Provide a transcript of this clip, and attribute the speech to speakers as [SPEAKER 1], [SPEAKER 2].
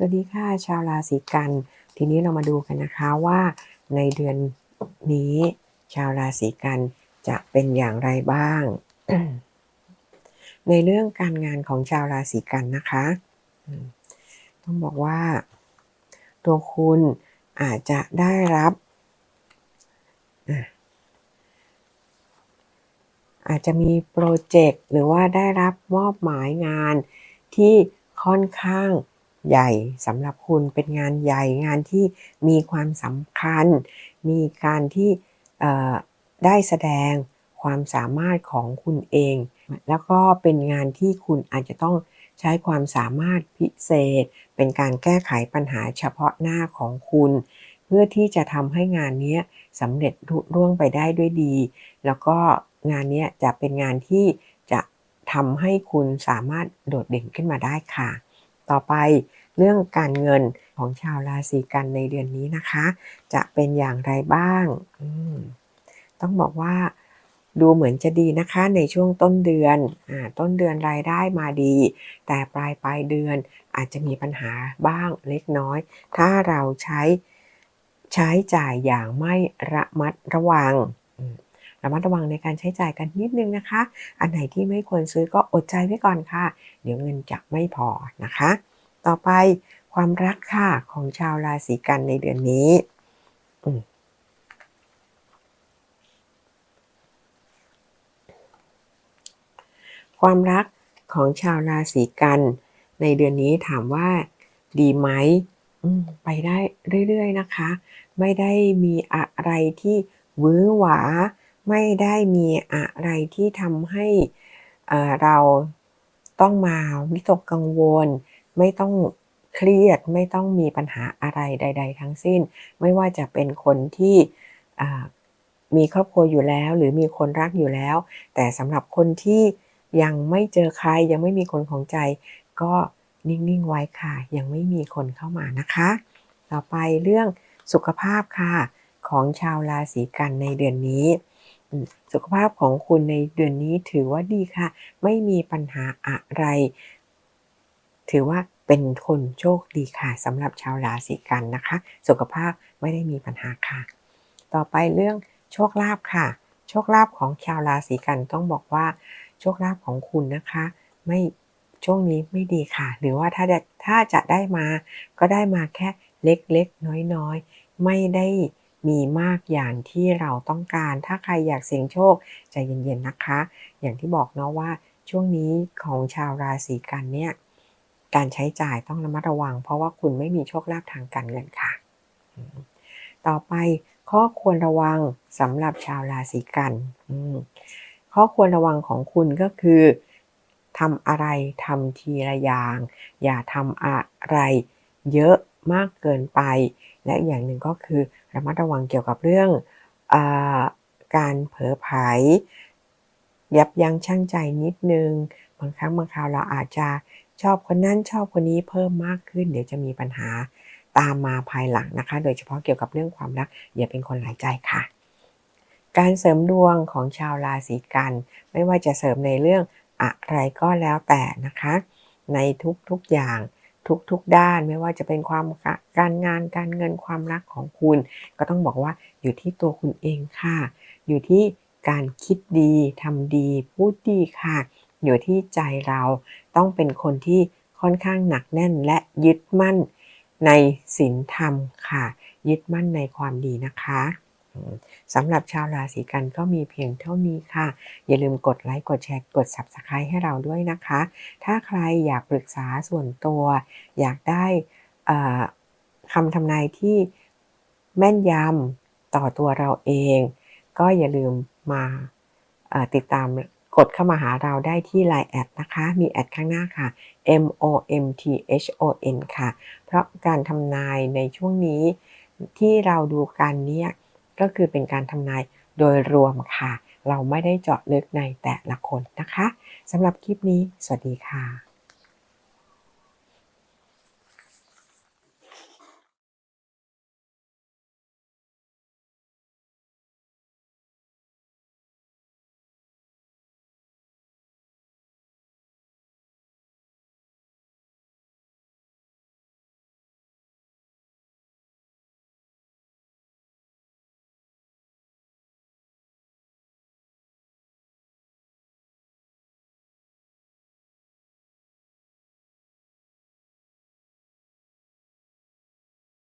[SPEAKER 1] สวัสดีค่ะชาวราศีกัน ทีนี้เรามาดูกันนะคะว่าในเดือนนี้ชาวราศีกันจะเป็นอย่างไรบ้าง ในเรื่องการงานของชาวราศีกันนะคะ ต้องบอกว่า ตัวคุณอาจจะได้รับ อาจจะมีโปรเจกต์หรือว่าได้รับมอบหมายงานที่ค่อนข้าง ใหญ่สำหรับคุณเป็นงานใหญ่งานที่มีความสำคัญ มีการที่ได้แสดงความสามารถของคุณเอง แล้วก็เป็นงานที่คุณอาจจะต้องใช้ความสามารถพิเศษ เป็นการแก้ไขปัญหาเฉพาะหน้าของคุณ เพื่อที่จะทำให้งานนี้สำเร็จรุ่ร่วงไปได้ด้วยดี แล้วก็งานนี้จะเป็นงานที่จะทำให้คุณสามารถโดดเด่นขึ้นมาได้ค่ะ ต่อไปเรื่องการเงินของชาวราศีกันในเดือนนี้นะคะ จะเป็นอย่างไรบ้างต้องบอกว่าดูเหมือนจะดีนะคะในช่วงต้นเดือนอต้นเดือนรายได้มาดี แต่ปลายปลายเดือนอาจจะมีปัญหาบ้างเล็กน้อย ถ้าเราใช้ใช้จ่ายอย่างไม่ระมัดระวัง ระมัดระวังในการใช้จ่ายกันนิดนึงนะคะ อันไหนที่ไม่ควรซื้อก็อดใจไว้ก่อนค่ะ เดี๋ยวเงินจะไม่พอนะคะ ต่อไปความรักค่ะของชาวราศีกันในเดือนนี้ความรักของชาวราศีกันในเดือนนี้ถามว่าดีไหมมไปได้เรื่อยๆนะคะ ไม่ได้มีอะไรที่วื้อหวา ไม่ได้มีอะไรที่ทำให้เราต้องมาวิตกกังวล ไม่ต้องเครียดไม่ต้องมีปัญหาอะไรใด ๆ ทั้งสิ้น ไม่ว่าจะเป็นคนที่มีครอบครัวอยู่แล้ว หรือมีคนรักอยู่แล้ว แต่สำหรับคนที่ยังไม่เจอใครยังไม่มีคนของใจ ก็นิ่ง ๆ ไว้ค่ะ ยังไม่มีคนเข้ามานะคะ ต่อไปเรื่องสุขภาพค่ะ ของชาวราศีกันในเดือนนี้ สุขภาพของคุณในเดือนนี้ถือว่าดีค่ะ ไม่มีปัญหาอะไร ถือว่าเป็นคนโชคดีค่ะสำหรับชาวราศีกันนะคะ สุขภาพไม่ได้มีปัญหาค่ะ ต่อไปเรื่องโชคลาภค่ะ โชคลาภของชาวราศีกันต้องบอกว่า โชคลาภของคุณนะคะ ไม่ช่วงนี้ไม่ดีค่ะ หรือว่าถ้าจะถ้าจะได้มาก็ได้มาแค่เล็กๆน้อยๆ ไม่ได้ มีมากอย่างที่เราต้องการ ถ้าใครอยากเสี่ยงโชคใจเย็นๆนะคะ อย่างที่บอกเนาะว่าช่วงนี้ของชาวราศีกันเนี่ยการใช้จ่ายต้องระมัดระวัง เพราะว่าคุณไม่มีโชคลาภทางการเงินค่ะ ต่อไปข้อควรระวังสำหรับชาวราศีกันข้อควรระวังของคุณก็คือทำอะไรทำทีละอย่าง อย่าทำอะไรเยอะมากเกินไปและอย่างหนึ่งก็คือระมัดระวังเกี่ยวกับเรื่องอการเผลอไผลยับยั้งชั่งใจนิดนึง บางครั้งบางคราวเราอาจจะชอบคนนั้นชอบคนนี้เพิ่มมากขึ้น เดี๋ยวจะมีปัญหาตามมาภายหลังนะคะ โดยเฉพาะเกี่ยวกับเรื่องความรัก อย่าเป็นคนหลายใจค่ะ การเสริมดวงของชาวราศีกัน ไม่ว่าจะเสริมในเรื่องอะไรก็แล้วแต่นะคะ ในทุกๆอย่าง ทุกๆด้านไม่ว่าจะเป็นความการงานการเงินความรักของคุณ ก็ต้องบอกว่าอยู่ที่ตัวคุณเองค่ะ อยู่ที่การคิดดีทำดี พูดดีค่ะ อยู่ที่ใจเราต้องเป็นคนที่ค่อนข้างหนักแน่นและยึดมั่นในศีลธรรมค่ะ ยึดมั่นในความดีนะคะ สำหรับชาวราศีกันก็มีเพียงเท่านี้ค่ะ อย่าลืมกดไลค์ กดแชร์ กด Subscribe ให้เราด้วยนะคะ ถ้าใครอยากปรึกษาส่วนตัว อยากได้คำทำนายที่แม่นยำต่อตัวเราเอง ก็อย่าลืมมาติดตามกดเข้ามาหาเราได้ที่ Line แอดนะคะ มีแอดข้างหน้าค่ะ M O M T H O N ค่ะ เพราะการทำนายในช่วงนี้ที่เราดูกันเนี่ย ก็คือเป็นการทำนายโดยรวมค่ะ เราไม่ได้เจาะลึกในแต่ละคนนะคะสำหรับคลิปนี้ สวัสดีค่ะ